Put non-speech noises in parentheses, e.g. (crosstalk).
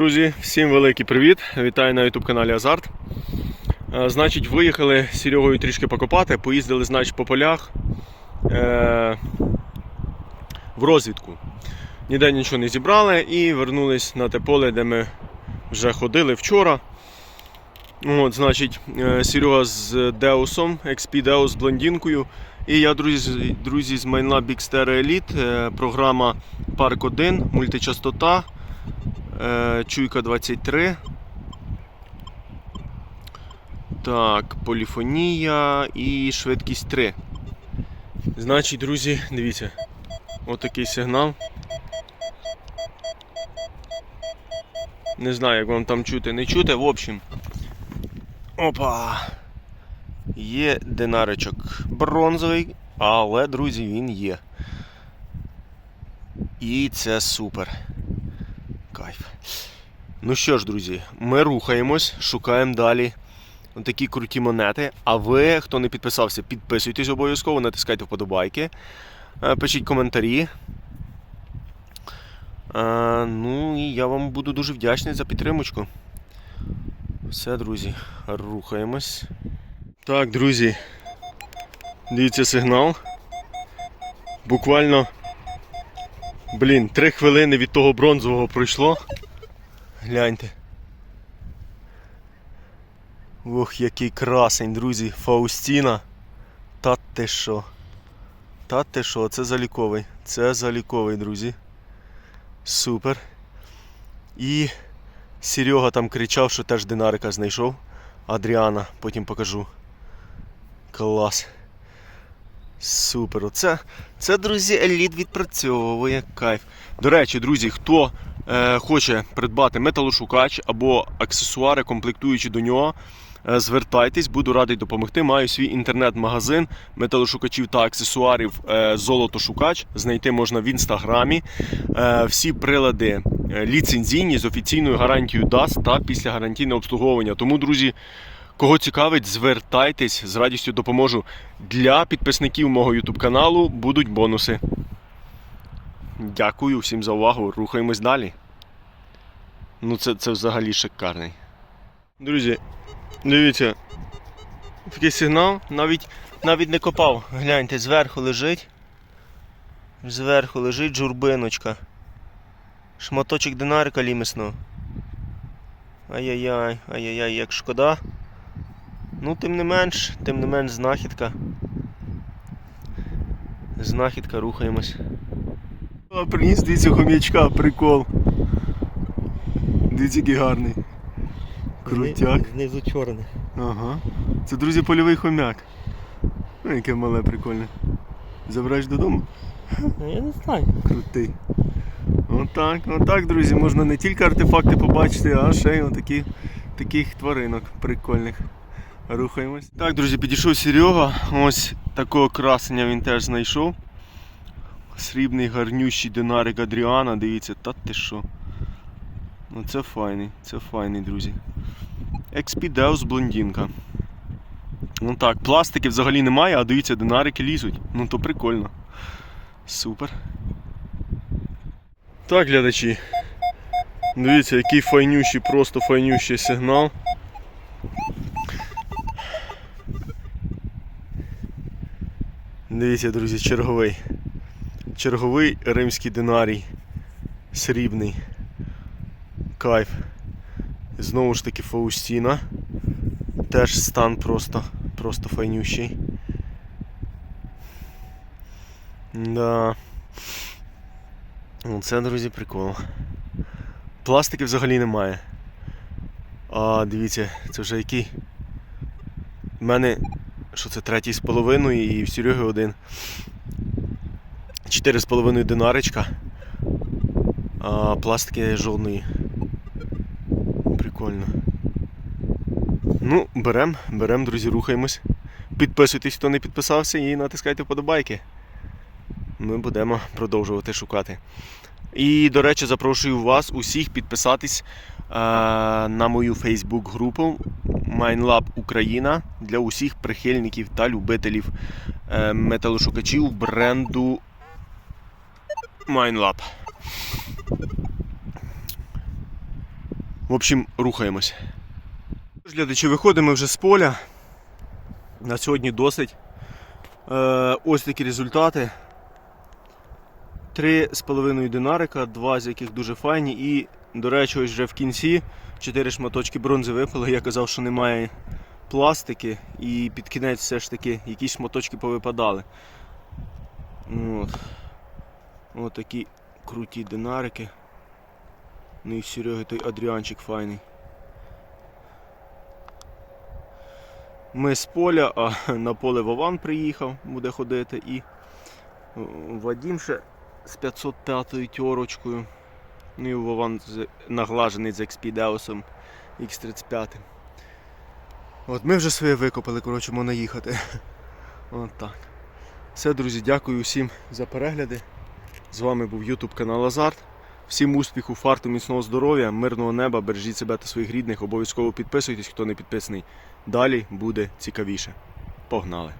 Друзі, всім великий привіт! Вітаю на YouTube каналі Азарт. Е, Значить, виїхали з Серегою трішки покопати, поїздили значить, по полях е- в розвідку. Ніде нічого не зібрали і вернулись на те поле, де ми вже ходили вчора. От, значить, е, Серега з Деусом, XP Deus з блондинкою. І я, друзі, друзі з Big Stereo Elite, е, програма Парк 1, мультичастота. Е, Чуйка 23. Так, поліфонія і швидкість 3. Значить, друзі, дивіться. Отакий сигнал. Не знаю, як вам там чути, не чути. В общем. Опа! Є динаричок бронзовий, але, друзі, він є. І це супер. Кайф. Ну що ж, друзі, ми рухаємось, шукаємо далі такі круті монети. А ви, хто не підписався, підписуйтесь обов'язково, натискайте вподобайки, е, пишіть коментарі. Е, Ну і я вам буду дуже вдячний за підтримочку. Все, друзі, рухаємось. Так, друзі, дивіться сигнал. Буквально Блін, три хвилини від того бронзового пройшло. Гляньте. Ох, який красень, друзі, Фаустіна. Та ти що? Та ти що, це заліковий. Це заліковий, друзі. Супер. І Серега там кричав, що теж динарика знайшов. Адріана, потім покажу. Клас. Супер. Оце, це, друзі, еліт відпрацьовує кайф. До речі, друзі, хто е, хоче придбати металошукач або аксесуари, комплектуючи до нього, е, звертайтесь, буду радий допомогти. Маю свій інтернет-магазин металошукачів та аксесуарів е, Золотошукач. Знайти можна в інстаграмі. Е, всі прилади ліцензійні з офіційною гарантією DAS та після гарантійне обслуговування. Тому, друзі. Кого цікавить, звертайтесь, з радістю допоможу. Для підписників мого YouTube каналу будуть бонуси. Дякую всім за увагу. Рухаємось далі. Ну, це, це взагалі шикарний. Друзі, дивіться. Такий сигнал навіть, навіть не копав. Гляньте, зверху лежить. Зверху лежить журбиночка. Шматочок динарика лімісного. Ай-яй-яй, ай-яй-яй, як шкода. Ну, тим не менш, тим не менш знахідка. Знахідка, рухаємось. А, приніс дивіться хом'ячка, прикол. Дивіться, який гарний. Крутяк. Знизу чорне. Ага. Це, друзі, польовий хомяк. Ну, яке мале прикольне. Забираєш додому? Ну, Я не знаю. Крутий. Отак, отак, друзі, можна не тільки артефакти побачити, а ще й отакі, таких тваринок прикольних. Рухаємось. Так, друзі, підійшов Серега. Ось такого красення він теж знайшов. Срібний гарнющий динарик Адріана, дивіться, та ти що. Ну це файний, це файний, друзі. Deus блондинка. Ну так, пластики взагалі немає, а дивіться, динарики лізуть. Ну то прикольно. Супер. Так, глядачі. Дивіться, який файнющий, просто файнющий сигнал. Дивіться, друзі, черговий. Черговий римський динарій. Срібний. Кайф. Знову ж таки Фаустіна. Теж стан просто, просто файнющий. Да. Оце, друзі, прикол. Пластики взагалі немає. А, дивіться, це вже який. У мене, що це третій з половиною і в Сереги один. Чотири з половиною динаричка. А пластики жодної. Прикольно. Ну, берем, берем, друзі, рухаємось. Підписуйтесь, хто не підписався, і натискайте вподобайки ми будемо продовжувати шукати. І, до речі, запрошую вас усіх підписатись е, на мою Фейсбук-групу MineLab Україна для усіх прихильників та любителів е, металошукачів бренду MineLab. В общем, рухаємось. Глядачі, виходимо вже з поля. На сьогодні досить. Е, ось такі результати. Три з половиною динарика, два з яких дуже файні. І, до речі, ось вже в кінці чотири шматочки бронзи випали. Я казав, що немає пластики, і під кінець все ж таки якісь шматочки повипадали. От. От такі круті динарики. Ну і в Сереги той Адріанчик файний. Ми з поля, а (laughs) на поле Вован приїхав, буде ходити і Вадім ще з 505 тьорочкою. Ну і Вован наглажений з Експідеусом X35. От ми вже своє викопали, коротше, можна їхати. (laughs) От так. Все, друзі, дякую всім за перегляди. З вами був YouTube канал Азарт. Всім успіху, фарту, міцного здоров'я, мирного неба, бережіть себе та своїх рідних. Обов'язково підписуйтесь, хто не підписаний. Далі буде цікавіше. Погнали!